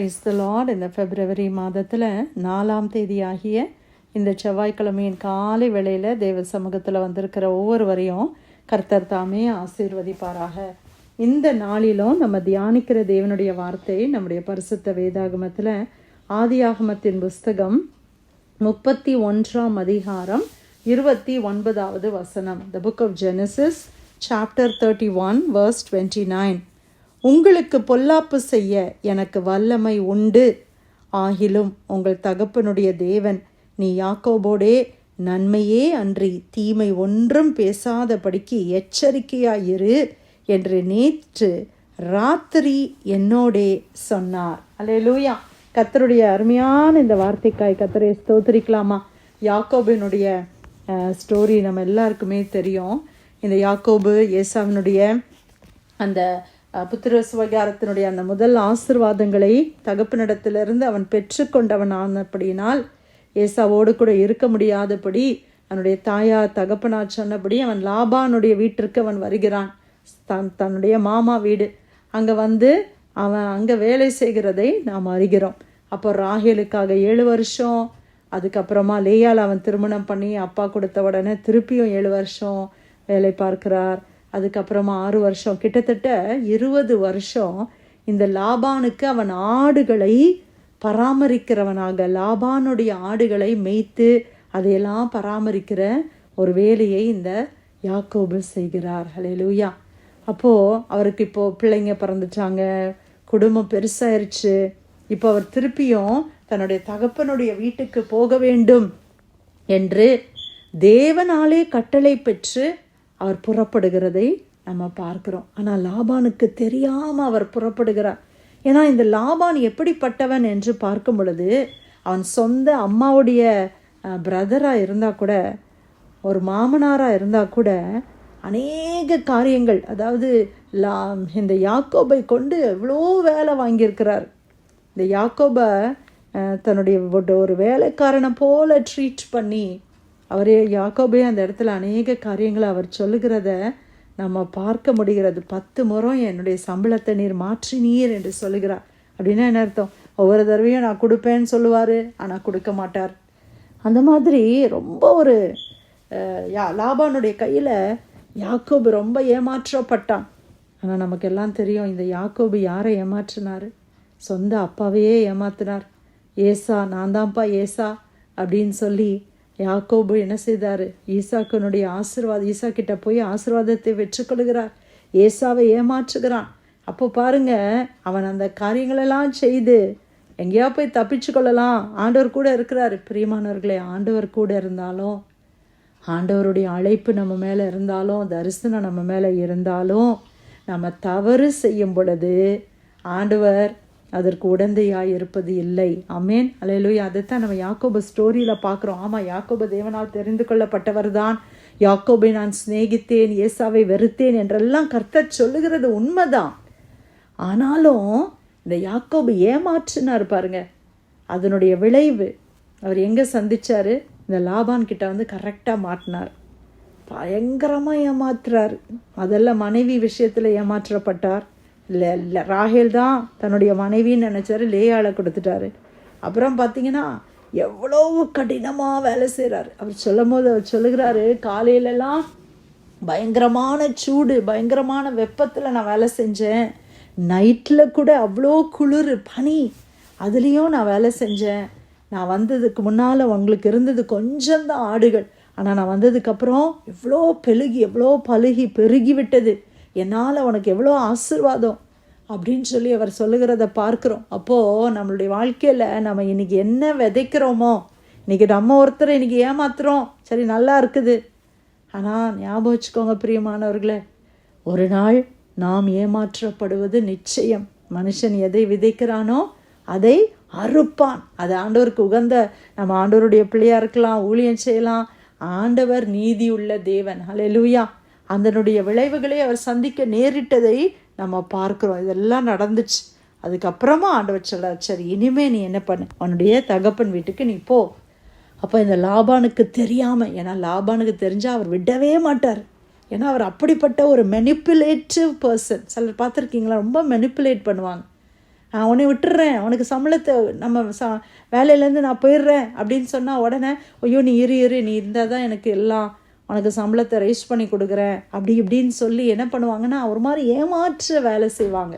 Praise the Lord இந்த பிப்ரவரி மாதத்தில் நாலாம் தேதியாகிய இந்த செவ்வாய்க்கிழமையின் காலை வேளையில் தேவ சமூகத்தில் வந்திருக்கிற ஒவ்வொருவரையும் கர்த்தர் தாமே ஆசீர்வதிப்பாராக. இந்த நாளிலும் நம்ம தியானிக்கிற தேவனுடைய வார்த்தை நம்முடைய பரிசுத்த வேதாகமத்தில் ஆதியாகமத்தின் புஸ்தகம் முப்பத்தி ஒன்றாம் அதிகாரம் இருபத்தி ஒன்பதாவது வசனம். The book of Genesis chapter thirty one verse twenty nine உங்களுக்கு பொல்லாப்பு செய்ய எனக்கு வல்லமை உண்டு. ஆகிலும் உங்கள் தகப்பனுடைய தேவன் நீ யாக்கோபோடே நன்மையே அன்றி தீமை ஒன்றும் பேசாதபடிக்கு எச்சரிக்கையாயிரு என்று நேற்று ராத்திரி என்னோடே சொன்னார். அல்லேலூயா. கத்தருடைய அருமையான இந்த வார்த்தைக்காய் கத்தரை ஸ்தோத்திரிக்கலாமா? யாக்கோபினுடைய ஸ்டோரி நம்ம எல்லாருக்குமே தெரியும். இந்த யாக்கோபு ஏசாவினுடைய அந்த புத்திர சுவகாரத்தினுடைய அந்த முதல் ஆசிர்வாதங்களை தகப்பனிடத்திலிருந்து அவன் பெற்றுக்கொண்டவன் ஆனபடியினால் ஏசாவோடு கூட இருக்க முடியாதபடி அவனுடைய தாயார் தகப்பனார் சொன்னபடி அவன் லாபானுடைய வீட்டிற்கு அவன் வருகிறான். தன் தன்னுடைய மாமா வீடு. அங்கே வந்து அவன் அங்கே வேலை செய்கிறதை நாம் அறிகிறோம். அப்போ ராகேலுக்காக ஏழு வருஷம் அதுக்கப்புறமா லேயால் அவன் திருமணம் பண்ணி அப்பா கொடுத்த உடனே திருப்பியும் ஏழு வருஷம் வேலை பார்க்கிறார். அதுக்கப்புறமா ஆறு வருஷம். கிட்டத்தட்ட இருபது வருஷம் இந்த லாபானுக்கு அவன் ஆடுகளை பராமரிக்கிறவனாக லாபானுடைய ஆடுகளை மேய்த்து அதையெல்லாம் பராமரிக்கிற ஒரு வேலையை இந்த யாக்கோபு செய்கிறார். ஹalleluya. அப்போது அவருக்கு இப்போது பிள்ளைங்க பிறந்துட்டாங்க குடும்பம் பெருசாயிருச்சு. இப்போ அவர் திருப்பியும் தன்னுடைய தகப்பனுடைய வீட்டுக்கு போக வேண்டும் என்று தேவனாலே கட்டளை பெற்று அவர் புறப்படுகிறதை நம்ம பார்க்குறோம். ஆனால் லாபானுக்கு தெரியாமல் அவர் புறப்படுகிறார். ஏன்னா இந்த லாபான் எப்படிப்பட்டவன் என்று பார்க்கும் பொழுது அவன் சொந்த அம்மாவுடைய பிரதராக இருந்தால் கூட ஒரு மாமனாராக இருந்தால் கூட அநேக காரியங்கள் அதாவது லா இந்த யாக்கோபை கொண்டு எவ்வளோ வேலை வாங்கியிருக்கிறார். இந்த யாக்கோபை தன்னுடைய ஒரு- ஒரு வேலைக்காரனை போல ட்ரீட் பண்ணி அவரே யாக்கோபே அந்த இடத்துல அநேக காரியங்களை அவர் சொல்லுகிறத நம்ம பார்க்க முடிகிறது. பத்து முறை என்னுடைய சம்பளத்தை நீர் மாற்றினீர் என்று சொல்லுகிறார். அப்படின்னா என்ன அர்த்தம்? ஒவ்வொரு தடவையும் நான் கொடுப்பேன்னு சொல்லுவார் ஆனால் கொடுக்க மாட்டார். அந்த மாதிரி ரொம்ப ஒரு யா லாபானுடைய கையில் யாக்கோபு ரொம்ப ஏமாற்றப்பட்டான். ஆனால் நமக்கு எல்லாம் தெரியும் இந்த யாக்கோபு யாரை ஏமாற்றினார்? சொந்த அப்பாவையே ஏமாத்தினார். ஏசா நான் தான்ப்பா ஏசா அப்படின்னு சொல்லி யாக்கோபு என்ன செய்தார்? ஈசாக்கனுடைய ஆசீர்வாதம் ஈசா கிட்ட போய் ஆசிர்வாதத்தை வெற்றுக்கொள்கிறார். ஏசாவை ஏமாற்றுகிறான். அப்போ பாருங்க அவன் அந்த காரியங்களெல்லாம் செய்து எங்கேயா போய் தப்பிச்சு கொள்ளலாம். ஆண்டவர் கூட இருக்கிறார். பிரியமானவர்களே ஆண்டவர் கூட இருந்தாலும் ஆண்டவருடைய அழைப்பு நம்ம மேலே இருந்தாலும் தரிசனம் நம்ம மேலே இருந்தாலும் நம்ம தவறு செய்யும் பொழுது ஆண்டவர் அதற்கு உடந்தையாக இருப்பது இல்லை. அமேன் அலையிலூயா அதைத்தான் நம்ம யாக்கோபு ஸ்டோரியில் பார்க்குறோம். ஆமாம் யாக்கோபு தேவனால் தெரிந்து கொள்ளப்பட்டவர் தான் யாக்கோபை நான் சிநேகித்தேன் ஏசாவை வெறுத்தேன் என்றெல்லாம் கர்த்தர் சொல்லுகிறது உண்மைதான். ஆனாலும் இந்த யாக்கோபு ஏமாற்றினார் பாருங்க. அதனுடைய விளைவு அவர் எங்கே சந்தித்தார் இந்த லாபான் கிட்ட வந்து கரெக்டாக மாட்டினார். பயங்கரமாக ஏமாற்றுறார் முதல்ல மனைவி விஷயத்தில் ஏமாற்றப்பட்டார். ராகேல் தான் தன்னுடைய மனைவின்னு நினச்சாரு லேயாளை கொடுத்துட்டாரு. அப்புறம் பார்த்தீங்கன்னா எவ்வளோ கடினமாக வேலை செய்கிறாரு அவர் சொல்லும் போது அவர் சொல்லுகிறாரு காலையிலலாம் பயங்கரமான சூடு பயங்கரமான வெப்பத்தில் நான் வேலை செஞ்சேன். நைட்டில் கூட அவ்வளோ குளிர் பனி அதுலேயும் நான் வேலை செஞ்சேன். நான் வந்ததுக்கு முன்னால் உங்களுக்கு இருந்தது கொஞ்சம்தான் ஆடுகள். ஆனால் நான் வந்ததுக்கப்புறம் எவ்வளோ பெருகி எவ்வளோ பழுகி பெருகி விட்டது. என்னால் உனக்கு எவ்வளோ ஆசீர்வாதம் அப்படின்னு சொல்லி அவர் சொல்லுகிறத பார்க்குறோம். அப்போது நம்மளுடைய வாழ்க்கையில் நம்ம இன்றைக்கி என்ன விதைக்கிறோமோ இன்றைக்கி நம்ம ஒருத்தரை இன்றைக்கி ஏமாத்துகிறோம் சரி நல்லா இருக்குது. ஆனால் ஞாபகம் வச்சுக்கோங்க பிரியமானவர்களே ஒரு நாள் நாம் ஏமாற்றப்படுவது நிச்சயம். மனுஷன் எதை விதைக்கிறானோ அதை அறுப்பான். அது ஆண்டவருக்கு உகந்த நம்ம ஆண்டவருடைய பிள்ளையாக இருக்கலாம் ஊழியம் செய்யலாம். ஆண்டவர் நீதியுள்ள தேவன். ஹalleluya அதனுடைய விளைவுகளை அவர் சந்திக்க நேரிட்டதை நம்ம பார்க்குறோம். இதெல்லாம் நடந்துச்சு. அதுக்கப்புறமா ஆண்டவர் சொல்கிறார் சரி இனிமேல் நீ என்ன பண்ணு? உன்னுடைய தகப்பன் வீட்டுக்கு நீ போ. அப்போ இந்த லாபானுக்கு தெரியாமல் ஏன்னா லாபானுக்கு தெரிஞ்சால் அவர் விடவே மாட்டார். ஏன்னா அவர் அப்படிப்பட்ட ஒரு மெனிப்புலேட்டிவ் பர்சன் சிலர் பார்த்துருக்கீங்களா? ரொம்ப மெனிப்புலேட் பண்ணுவாங்க. நான் உன்னை விட்டுடுறேன் உனக்கு சம்பளத்தை நம்ம ச வேலையிலேருந்து நான் போயிடுறேன். அப்படின்னு சொன்னால் உடனே ஐயோ நீ இரு இரு. நீ இருந்தால் தான் எனக்கு எல்லாம் உனக்கு சம்பளத்தை ரைஸ் பண்ணி கொடுக்குறேன் அப்படி இப்படின்னு சொல்லி என்ன பண்ணுவாங்கன்னா ஒரு மாதிரி ஏமாற்ற வேலை செய்வாங்க.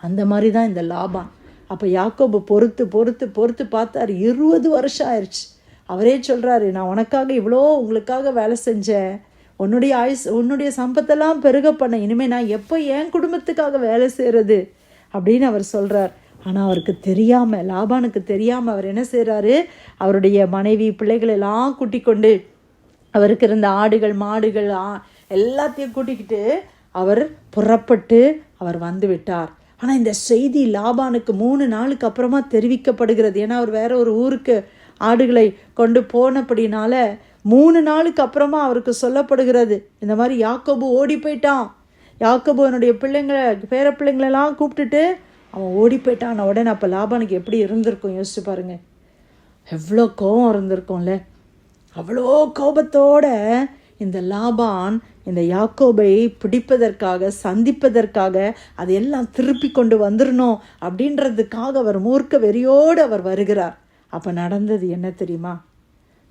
அந்த மாதிரி தான் இந்த லாபான். அப்போ யாக்கோபு பொறுத்து பொறுத்து பொறுத்து பார்த்தாரு. இருபது வருஷம் ஆயிடுச்சு. அவரே சொல்கிறாரு நான் உனக்காக இவ்வளோ உங்களுக்காக வேலை செஞ்சேன். உன்னுடைய ஆயுஸ் உன்னுடைய சம்பத்தெல்லாம் பெருக பண்ண இனிமேல் நான் எப்போ என் குடும்பத்துக்காக வேலை செய்கிறது அப்படின்னு அவர் சொல்கிறார் ஆனால் அவருக்கு தெரியாமல் லாபானுக்கு தெரியாமல் அவர் என்ன செய்கிறாரு அவருடைய மனைவி பிள்ளைகள் எல்லாம் கூட்டிக் கொண்டு அவருக்கு இருந்த ஆடுகள் மாடுகள் ஆ- எல்லாத்தையும் கூட்டிக்கிட்டு அவர் புறப்பட்டு அவர் வந்து விட்டார். ஆனால் இந்த செய்தி லாபானுக்கு மூணு நாளுக்கு அப்புறமா தெரிவிக்கப்படுகிறது. ஏன்னா அவர் வேற ஒரு ஊருக்கு ஆடுகளை கொண்டு போனபடினால மூணு நாளுக்கு அப்புறமா அவருக்கு சொல்லப்படுகிறது. இந்த மாதிரி யாக்கோபு ஓடி போயிட்டான். யாக்கோபு என்னுடைய பிள்ளைங்களை பேர பிள்ளைங்களெல்லாம் கூப்பிட்டுட்டு அவன் ஓடி போயிட்டான். உடனே அப்போ லாபானுக்கு எப்படி இருந்திருக்கும்? யோசிச்சு பாருங்க. எவ்வளோ கோபம் இருந்திருக்கும்ல. அவ்வளோ கோபத்தோட இந்த லாபான் இந்த யாக்கோபை பிடிப்பதற்காக சந்திப்பதற்காக அதையெல்லாம் திருப்பி கொண்டு வந்துடணும் அப்படின்றதுக்காக அவர் மூர்க்க வெறியோடு அவர் வருகிறார். அப்போ நடந்தது என்ன தெரியுமா?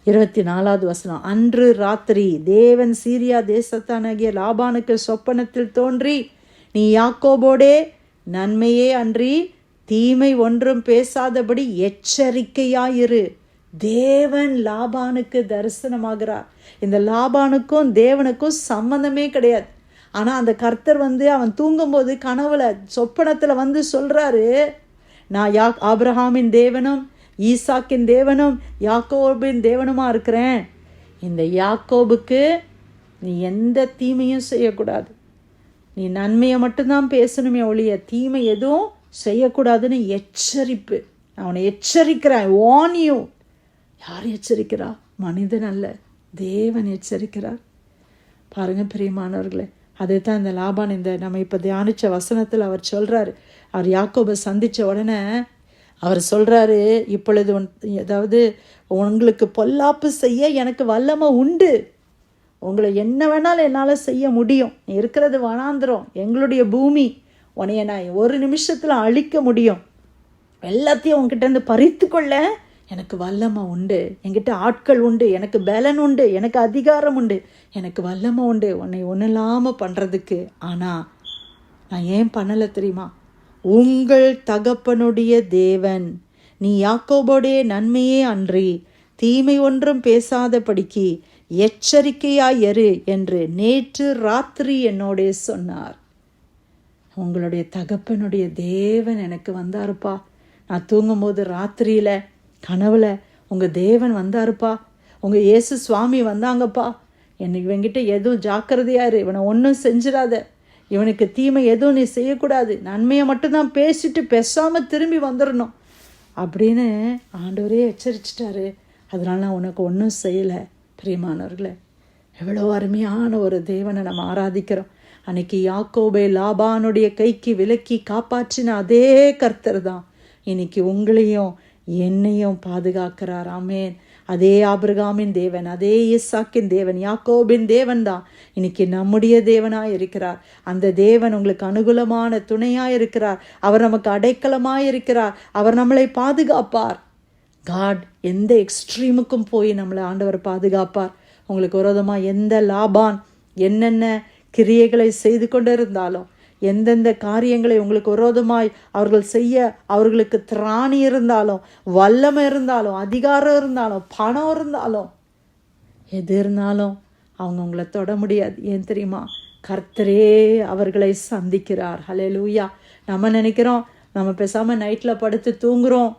இருபத்தி நாலாவது வசனம். அன்று ராத்திரி தேவன் சீரியா தேசத்தானாகிய லாபானுக்கு சொப்பனத்தில் தோன்றி நீ யாக்கோபோடே நன்மையே அன்றி தீமை ஒன்றும் பேசாதபடி எச்சரிக்கையாயிரு. தேவன் லாபானுக்கு தரிசனமாகிறார். இந்த லாபானுக்கும் தேவனுக்கும் சம்மந்தமே கிடையாது. ஆனால் அந்த கர்த்தர் வந்து அவன் தூங்கும்போது கனவுல சொப்பனத்தில் வந்து சொல்கிறாரு நான் யா ஆப்ரஹாமின் தேவனும் ஈசாக்கின் தேவனும் யாக்கோபின் தேவனுமா இருக்கிறேன். இந்த யாக்கோபுக்கு நீ எந்த தீமையும் செய்யக்கூடாது. நீ நன்மையை மட்டும்தான் பேசணுமே ஒழிய தீமை எதுவும் செய்யக்கூடாதுன்னு எச்சரிப்பு. நான் அவனை எச்சரிக்கிறேன் வானியும் யார் எச்சரிக்கிறா? மனிதன் அல்ல. தேவன் எச்சரிக்கிறார். பாருங்கள் பிரியமானவர்களே அதே தான் இந்த லாபான் இந்த நம்ம இப்போ தியானித்த வசனத்தில் அவர் சொல்கிறாரு அவர் யாக்கோபை சந்தித்த உடனே அவர் சொல்கிறாரு இப்பொழுது உன் அதாவது உங்களுக்கு பொல்லாப்பு செய்ய எனக்கு வல்லமை உண்டு. உங்களை என்ன வேணாலும் என்னால் செய்ய முடியும். இருக்கிறது வனாந்திரம் எங்களுடைய பூமி. உனைய நான் ஒரு நிமிஷத்தில் அழிக்க முடியும். எல்லாத்தையும் உங்ககிட்ட இருந்து பறித்து கொள்ள எனக்கு வல்லமை உண்டு. என்கிட்ட ஆட்கள் உண்டு. எனக்கு பலன் உண்டு. எனக்கு அதிகாரம் உண்டு. எனக்கு வல்லமை உண்டு. உன்னை ஒன்றும் இல்லாமல் பண்ணுறதுக்கு ஆனால் நான் ஏன் பண்ணலை தெரியுமா? உங்கள் தகப்பனுடைய தேவன். நீ யாக்கோபோடைய நன்மையே அன்றி தீமை ஒன்றும் பேசாதபடிக்கு எச்சரிக்கையாயிரு என்று நேற்று ராத்திரி என்னோடே சொன்னார். உங்களுடைய தகப்பனுடைய தேவன் எனக்கு வந்தாருப்பா. நான் தூங்கும்போது ராத்திரியில் கனவுல உங்கள் தேவன் வந்தாருப்பா. உங்கள் இயேசு சுவாமி வந்தாங்கப்பா. என்னைக்கு இவங்கிட்ட எதுவும் ஜாக்கிரதையா இரு. இவனை ஒன்றும் செஞ்சிடாத. இவனுக்கு தீமை எதுவும் நீ செய்யக்கூடாது. நன்மையை மட்டும்தான் பேசிட்டு பேசாமல் திரும்பி வந்துடணும் அப்படின்னு ஆண்டவரே எச்சரிச்சிட்டாரு. அதனால நான் உனக்கு ஒன்றும் செய்யலை பிரியமானவர்களே. எவ்வளோ அருமையான ஒரு தேவனை நம்ம ஆராதிக்கிறோம். அன்னைக்கு யாக்கோபே லாபானுடைய கைக்கு விலக்கி காப்பாற்றின அதே கர்த்தர் தான். இன்னைக்கு உங்களையும் என்னையும் பாதுகாக்கிறார். ஆமேன். அதே ஆபிரகாமின் தேவன் அதே இசாக்கின் தேவன் யாக்கோபின் தேவன் தான் இன்னைக்கு நம்முடைய தேவனாய் இருக்கிறார். அந்த தேவன் உங்களுக்கு அனுகூலமான துணையாய் இருக்கிறார். அவர் நமக்கு அடைக்கலமாய் இருக்கிறார். அவர் நம்மளை பாதுகாப்பார். காட் எந்த எக்ஸ்ட்ரீமுக்கும் போய் நம்மளை ஆண்டவர் பாதுகாப்பார். உங்களுக்கு விரோதமாக எந்த லாபான் என்னென்ன கிரியைகளை செய்து கொண்டு இருந்தாலும் எந்தெந்த காரியங்களை உங்களுக்கு விரோதமாய் அவர்கள் செய்ய அவர்களுக்கு திராணி இருந்தாலும் வல்லமை இருந்தாலும் அதிகாரம் இருந்தாலும் பணம் இருந்தாலும் எது இருந்தாலும் அவங்க உங்களை தொட முடியாது. ஏன் தெரியுமா? கர்த்தரே அவர்களை சந்திக்கிறார். ஹலே லூயா நம்ம நினைக்கிறோம் நம்ம பேசாமல் நைட்டில் படுத்து தூங்குகிறோம்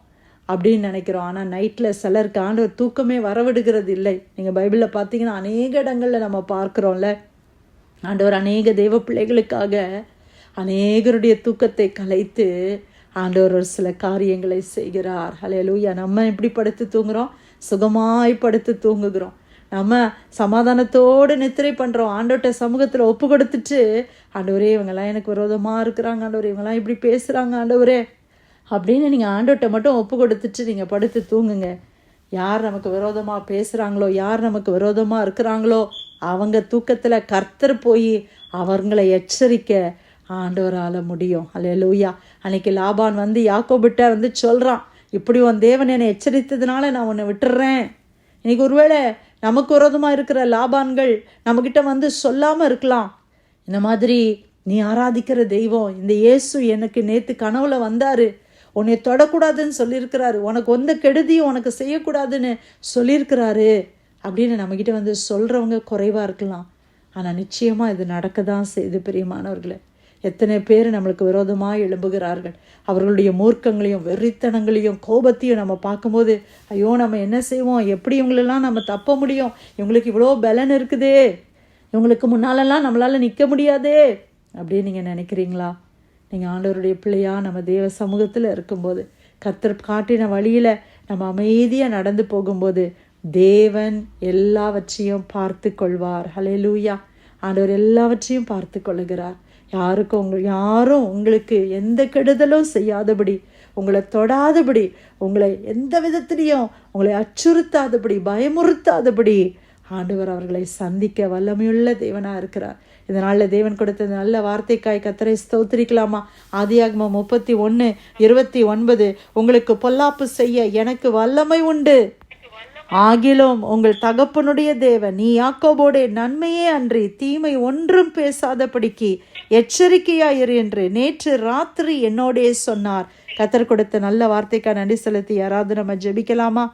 அப்படின்னு நினைக்கிறோம். ஆனால் நைட்டில் சிலருக்கு ஆண்டவர் தூக்கமே வரவிடுகிறது இல்லை. நீங்கள் பைபிளில் பார்த்தீங்கன்னா அநேக இடங்களில் நம்ம பார்க்குறோம்ல. ஆண்டவர் அநேக தெய்வ பிள்ளைகளுக்காக அநேகருடைய தூக்கத்தை கலைத்து ஆண்டவர் ஒரு சில காரியங்களை செய்கிறார். ஹலையலூயா நம்ம எப்படி படுத்து தூங்குகிறோம் சுகமாய் படுத்து தூங்குகிறோம். நம்ம சமாதானத்தோடு நித்திரை பண்ணுறோம் ஆண்டோட்ட சமூகத்தில் ஒப்பு கொடுத்துட்டு ஆண்டவரே இவங்கெல்லாம் எனக்கு விரோதமாக இருக்கிறாங்க. ஆண்டவரே இவங்கெல்லாம் இப்படி பேசுகிறாங்க ஆண்டவரே. அப்படின்னு நீங்கள் ஆண்டோட்ட மட்டும் ஒப்பு கொடுத்துட்டு நீங்கள் படுத்து தூங்குங்க. யார் நமக்கு விரோதமாக பேசுகிறாங்களோ யார் நமக்கு விரோதமாக இருக்கிறாங்களோ அவங்க தூக்கத்தில் கர்த்தர் போய் அவங்களை எச்சரிக்க ஆண்டவரால் முடியும். அல்ல லூயா அன்னைக்கு லாபான் வந்து யாக்கோபிட்ட வந்து சொல்கிறான் இப்படி உன் தேவன் என்னை எச்சரித்ததுனால நான் உன்னை விட்டுறேன். இன்னைக்கு ஒருவேளை நமக்கு விரோதமாக இருக்கிற லாபான்கள் நம்மக்கிட்ட வந்து சொல்லாமல் இருக்கலாம். இந்த மாதிரி நீ ஆராதிக்கிற தெய்வம் இந்த இயேசு எனக்கு நேற்று கனவுல வந்தார். உன்னை தொடக்கூடாதுன்னு சொல்லியிருக்கிறாரு. உனக்கு வந்த கெடுதியும் உனக்கு செய்யக்கூடாதுன்னு சொல்லியிருக்கிறாரு. அப்படின்னு நம்மக்கிட்ட வந்து சொல்கிறவங்க குறைவாக இருக்கலாம். ஆனால் நிச்சயமாக இது நடக்க தான் செய்து பிரியமானவர்களே. எத்தனை பேர் நம்மளுக்கு விரோதமாக எழும்புகிறார்கள்? அவர்களுடைய மூர்க்கங்களையும் வெறித்தனங்களையும் கோபத்தையும் நம்ம பார்க்கும்போது ஐயோ நம்ம என்ன செய்வோம்? எப்படி இவங்களெல்லாம் நம்ம தப்ப முடியும்? இவங்களுக்கு இவ்வளோ பலன் இருக்குதே. இவங்களுக்கு முன்னாலெல்லாம் நம்மளால் நிற்க முடியாதே. அப்படின்னு நீங்கள் நினைக்கிறீங்களா? நீங்கள் ஆண்டவருடைய பிள்ளையாக நம்ம தேவ சமூகத்தில் இருக்கும்போது கத்தர் காட்டின வழியில் நம்ம அமைதியாக நடந்து போகும்போது தேவன் எல்லாவற்றையும் பார்த்து கொள்வார். லூயா ஆண்டவர் எல்லாவற்றையும் பார்த்து கொள்ளுகிறார். யாருக்கும் உங்கள் யாரும் உங்களுக்கு எந்த கெடுதலும் செய்யாதபடி உங்களை தொடாதபடி உங்களை எந்த விதத்திலையும் உங்களை அச்சுறுத்தாதபடி பயமுறுத்தாதபடி ஆண்டவர் அவர்களை சந்திக்க வல்லமையுள்ள தேவனாக இருக்கிறார். இதனால் தேவன் கொடுத்த நல்ல வார்த்தைக்காய் கத்தரை ஸ்தோத்திரிக்கலாமா? ஆதியாகமம் முப்பத்தி ஒன்று இருபத்தி ஒன்பது உங்களுக்கு பொல்லாப்பு செய்ய எனக்கு வல்லமை உண்டு. ஆகிலும் உங்கள் தகப்பனுடைய தேவன் நீ யாக்கோபோடைய நன்மையே அன்றி தீமை ஒன்றும் பேசாதபடிக்கு எச்சரிக்கையாயிரு என்று. நேற்று ராத்திரி என்னோடே சொன்னார். கத்தர் கொடுத்த நல்ல வார்த்தைக்கா நன்றி செலுத்தி யாராவது நம்ம ஜெபிக்கலாமா?